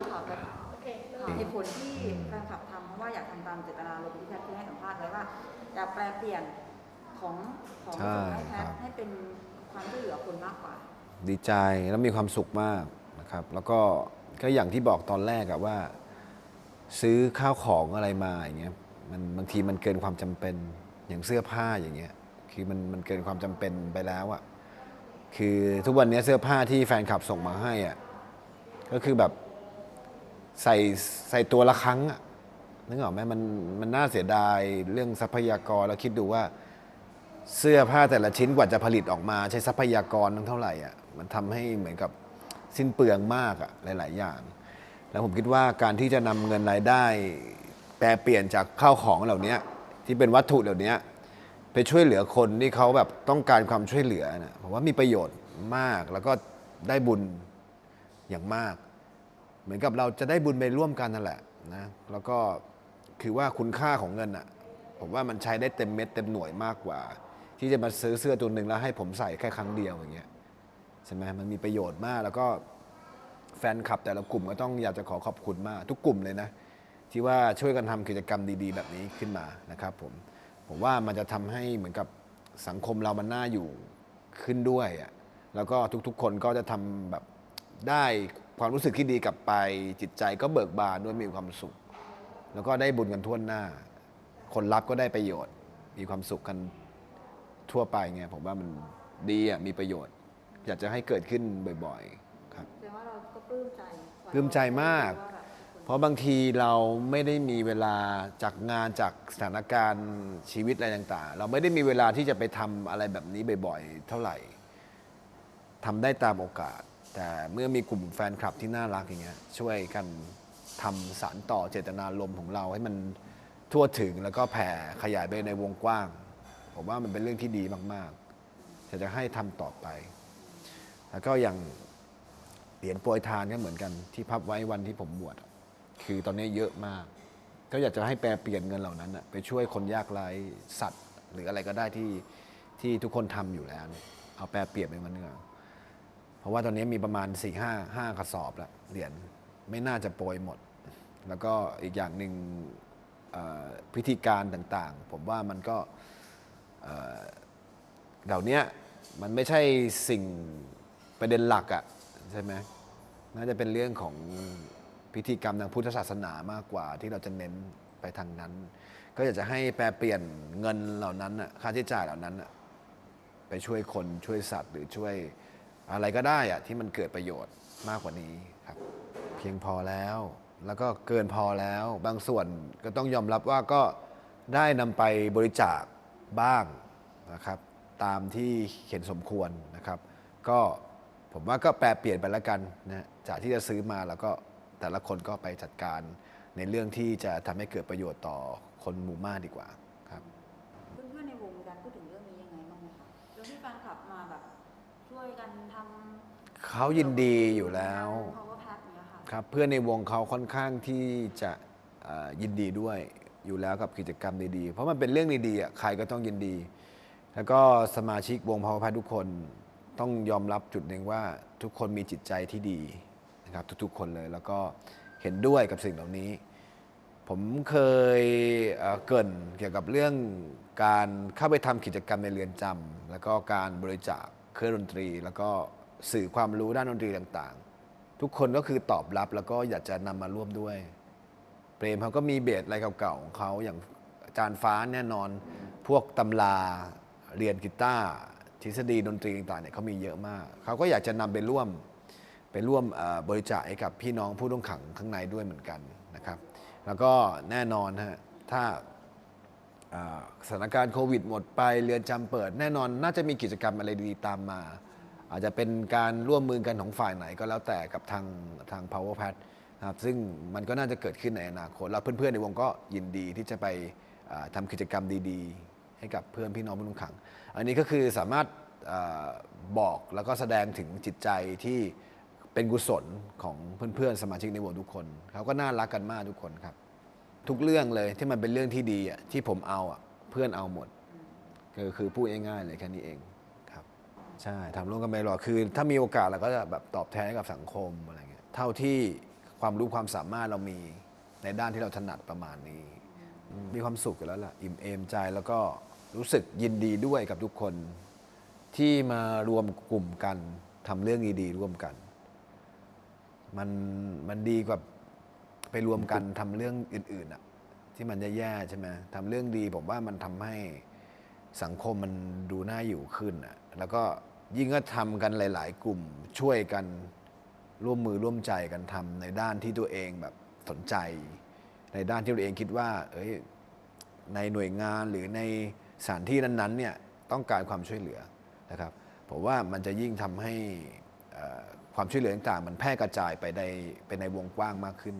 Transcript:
ค่ะแบบเหตุผลที่แฟนคลับทำเพราะว่าอยากทำตามเจตนารมณ์ที่แพทย์เคยให้สัมภาษณ์ไว้ว่าอยากแปลเปลี่ยนของของใช่ส่งให้แพทครัย์บให้เป็นความช่วยเหลือคนมากกว่า ดีใจแล้วมีความสุขมากนะครับ แล้วก็ก็อย่างที่บอกตอนแรกอะว่า ซื้อข้าวของอะไรมาอย่างเงี้ยมันบางทีมันเกินความจำเป็นอย่างเสื้อผ้าอย่างเงี้ยคือมันมันเกินความจำเป็นไปแล้วอะคือทุกวันนี้เสื้อผ้าที่แฟนคลับส่งมาให้อะก็คือแบบ ใส่ใส่ตัวละครั้งอะนึกออกไหมมันมันน่าเสียดายเรื่องทรัพยากรแล้วคิดดูว่าเสื้อผ้าแต่ละชิ้นกว่าจะผลิตออกมา ใช้ทรัพยากรทั้งเท่าไหร่อะมันทำให้เหมือนกับสิ้นเปลืองมากอะหลาย ๆ อย่าง แล้วผมคิดว่าการที่จะนำเงินรายได้ แปลเปลี่ยนจากข้าวของเหล่านี้ที่เป็นวัตถุเหล่านี้ไปช่วยเหลือคนที่เขาแบบต้องการความช่วยเหลือนะผมว่ามีประโยชน์มากแล้วก็ได้บุญอย่างมาก เหมือนกับเราจะได้บุญไปร่วมกันนั่นแหละนะแล้วก็คือว่าคุณค่าของเงินอะผมว่ามันใช้ได้เต็มเม็ดเต็มหน่วยมากกว่า ที่จะมาซื้อเสื้อตัวหนึ่งแล้วให้ผมใส่แค่ครั้งเดียวอย่างเงี้ยใช่ไหมมันมีประโยชน์มากแล้วก็แฟนคลับแต่ละกลุ่มก็ต้องอยากจะขอขอบคุณมาก ทุกกลุ่มเลยนะ ที่ว่าช่วยกันทำกิจกรรมดีๆ แบบนี้ขึ้นมานะครับผมผมว่ามันจะทำให้เหมือนกับสังคมเรามันน่าอยู่ขึ้นด้วยอะแล้วก็ทุกๆ คนก็จะทำแบบได้ ความรู้สึกที่ดีกลับไปจิตใจก็เบิกบานด้วยมีความสุข แล้วก็ได้บุญกันทั่วหน้า คนรับก็ได้ประโยชน์ มีความสุขกันทั่วไปไงผมว่ามันดีอะมีประโยชน์ อยากจะให้เกิดขึ้นบ่อยๆครับแต่ว่าเราก็ปลื้มใจปลื้มใจมากว่าแบบคนเพราะบางทีเราไม่ได้มีเวลาจากงานจากสถานการณ์ชีวิตอะไรต่างๆ เราไม่ได้มีเวลาที่จะไปทำอะไรแบบนี้บ่อยๆ เท่าไหร่ทำได้ตามโอกาส แต่เมื่อมีกลุ่มแฟนคลับที่น่ารักอย่างเงี้ยช่วยกันทำสารต่อเจตนารมณ์ของเราให้มันทั่วถึงแล้วก็แผ่ขยายไปในวงกว้าง ผมว่ามันเป็นเรื่องที่ดีมากๆอยากจะให้ทำต่อไป แล้วก็อย่างเหรียญโปรยทานก็เหมือนกันที่พับไว้วันที่ผมบวชคือตอนนี้เยอะมาก ก็อยากจะให้แปลเปลี่ยนเงินเหล่านั้นอะไปช่วยคนยากไร้สัตว์ หรืออะไรก็ได้ที่ที่ทุกคนทำอยู่แล้วเนี่ยเอาแปลเปลี่ยนเป็นเงินเงิน เพราะว่าตอนนี้มีประมาณ4ี่ห้าห้ากระสอบแล้วเหรียญไม่น่าจะโปรยหมด แล้วก็อีกอย่างหนึ่งพิธีการต่างๆ ผมว่ามันก็เหล่านี้มันไม่ใช่สิ่งประเด็นหลักอะใช่ไหมน่าจะเป็นเรื่องของพิธีกรรมทางพุทธศาสนามากกว่าที่เราจะเน้นไปทางนั้น ก็อยากจะให้แปลเปลี่ยนเงินเหล่านั้นค่าใช้จ่ายเหล่านั้น ไปช่วยคนช่วยสัตว์หรือช่วย อะไรก็ได้อะที่มันเกิดประโยชน์มากกว่านี้ครับ เพียงพอแล้ว แล้วก็เกินพอแล้ว บางส่วนก็ต้องยอมรับว่าก็ได้นำไปบริจาคบ้างนะครับ ตามที่เห็นสมควรนะครับ ก็ผมว่าก็แปลเปลี่ยนไปแล้วกันนะจากที่จะซื้อมาแล้วก็แต่ละคนก็ไปจัดการในเรื่องที่จะทำให้เกิดประโยชน์ต่อคนหมู่มากดีกว่าครับเพื่อนๆในวงการพูดถึงเรื่องนี้ยังไงบ้างไหมคะเรื่องที่แฟนคลับมาแบบ ช่วยกันทำเขายินดีอยู่แล้วเพราะว่าแพทเนี้ยค่ะครับเพื่อนในวงเขาค่อนข้างที่จะเอ่อยินดีด้วยอยู่แล้วกับกิจกรรมดีๆ เพราะมันเป็นเรื่องดีๆอะใครก็ต้องยินดี แล้วก็สมาชิกวงพาวพัททุกคนต้องยอมรับจุดหนึ่งว่าทุกคนมีจิตใจที่ดีนะครับทุกๆคนเลย แล้วก็เห็นด้วยกับสิ่งเหล่านี้ ผมเคยเอ่อเกรินเกี่ยวกับเรื่องการเข้าไปทำกิจกรรมในเรือนจำแล้วก็การบริจาค เครื่องดนตรี แล้วก็สื่อความรู้ด้านดนตรีต่างๆ ทุกคนก็คือตอบรับแล้วก็อยากจะนำมาร่วมด้วย เปรมเขาก็มีเบสอะไรเก่าๆของเขาอย่างอาจารย์ฟ้าแน่นอน พวกตำราเรียนกีตาร์ทฤษฎีดนตรีต่างๆเนี่ยเขามีเยอะมาก เขาก็อยากจะนำไปร่วมไปร่วมบริจาคให้กับพี่น้องผู้ต้องขังข้างในด้วยเหมือนกันนะครับ แล้วก็แน่นอนฮะถ้า สถานการณ์โควิดหมดไปเรือนจำเปิด แน่นอนน่าจะมีกิจกรรมอะไรดีๆตามมา อาจจะเป็นการร่วมมือกันของฝ่ายไหนก็แล้วแต่กับทางทาง power pad นะครับซึ่งมันก็น่าจะเกิดขึ้นในอนาคตแล้วเพื่อนๆในวงก็ยินดีที่จะไปอ่าทำกิจกรรมดีๆ ให้กับเพื่อนพี่น้องผู้ต้องขัง อันนี้ก็คือสามารถอบอกแล้วก็แสดงถึงจิตใจที่เป็นกุศลของเพื่อนๆสมาชิกในวงทุกคนเขาก็น่ารักกันมากทุกคนครับ ทุกเรื่องเลยที่มันเป็นเรื่องที่ดีอะที่ผมเอาอะเพื่อนเอาหมดคือคือพูดง่ายๆเลยแค่นี้เองครับ ใช่ทำร่วมกันไปหรอคือ ถ้ามีโอกาสเราก็จะแบบตอบแทนกับสังคมอะไรเงี้ยเท่าที่ความรู้ความสามารถเรามีในด้านที่เราถนัดประมาณนี้ มีความสุขอยู่แล้วล่ะอิ่มเอมใจแล้วก็รู้สึกยินดีด้วยกับทุกคนที่มารวมกลุ่มกันทำเรื่องดีๆร่วมกัน มันมันดีกว่า ไปรวมกันทำเรื่องอื่นๆอะที่มันแย่ๆใช่ไหมทำเรื่องดีผมว่ามันทำให้สังคมมันดูน่าอยู่ขึ้นอะแล้วก็ยิ่งก็ทำกันหลาย ๆ กลุ่มช่วยกันร่วมมือร่วมใจกันทำในด้านที่ตัวเองแบบสนใจ ในด้านที่ตัวเองคิดว่า เอ้ยในหน่วยงานหรือในสถานที่นั้นๆเนี่ยต้องการความช่วยเหลือนะครับผมว่ามันจะยิ่งทำให้ความช่วยเหลือต่างๆ มันแพร่กระจายไปในไปในวงกว้างมากขึ้น